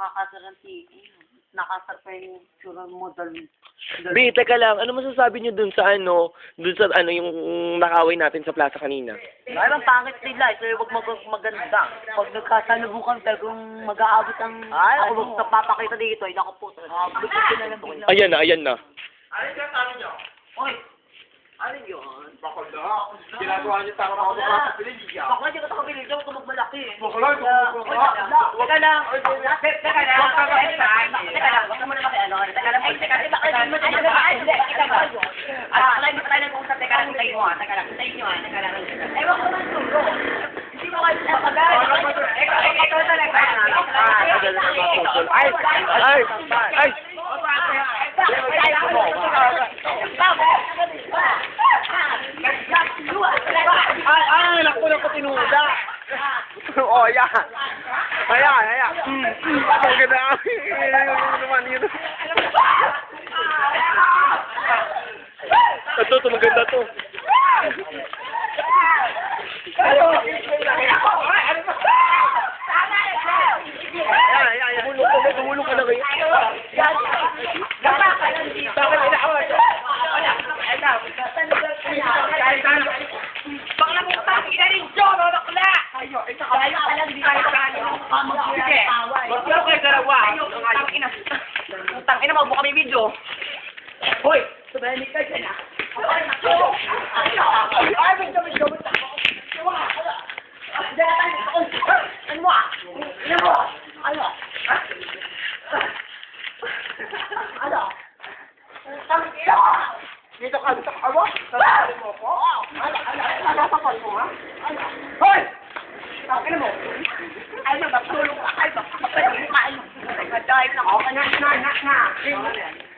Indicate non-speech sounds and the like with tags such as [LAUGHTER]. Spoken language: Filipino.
nakakasaranti. Nakasar pa yung tsura mo dal. Bi, teka lang, ano masasabi niyo dun sa ano, dun sa ano yung nakaway natin sa plaza kanina? Ay, ang pangit nila. Ito yung wag mag maganda. Pag nagkasalubukan tayo kung mag-aabot ang... Ay, ako wag sa papakita dito. Ay, naku po. Aabot ko na. [LAUGHS] Ayan na, ayan na. Oy! Ano yun? Bakal na. Ginagawa niyo tao ako sa Pilipina. Bakla, di ka nakabili. Diyan ko magmalaki eh. Bakla, Teka lang. Teka lang. Teka lang. Teka lang. Huwag ka muna makiano. Teka lang. Teka lang. Teka lang. Teka lang. Teka lang. Ah, wala, hindi pa tayo nag-uusap. Teka lang. Hintayin mo ah. Teka lang. Hintayin nyo ah. Teka lang. Eh, wag ko naman turo. Hindi mo kayo napagay. Ikaw, ikaw, talaga. Ay. Ay, naku, naku, tinuda. [LAUGHS] oh, ayan. Ayan, ayan. Mm, mm, ang ganda. Naman yun? Ito, ito, maganda to. Tumulong ka na, tumulong ka na kayo. Bakit inaaway? Bakla mo pa, inarin John, o bakla! Ayo, ito ka lang, hindi tayo kaya. Sige, mo kayo dalawa. Tang ina. Tang ina, magbuka kami video. Hoy, sabihin ka dyan ah. Ay, may dami dami Ano mo ah? Ano mo? Ano? Ano? Tang ina! Dito ka, dito ka, awa. Sasabi mo ko. Ano? Ano? Nasasakal mo ha? Ano? Hoy! Ano mo? Ay, nagpatulong ka. Ay, kapatid mo ka. Ay. Ay, nagpatulong ka. Na, na, na, na.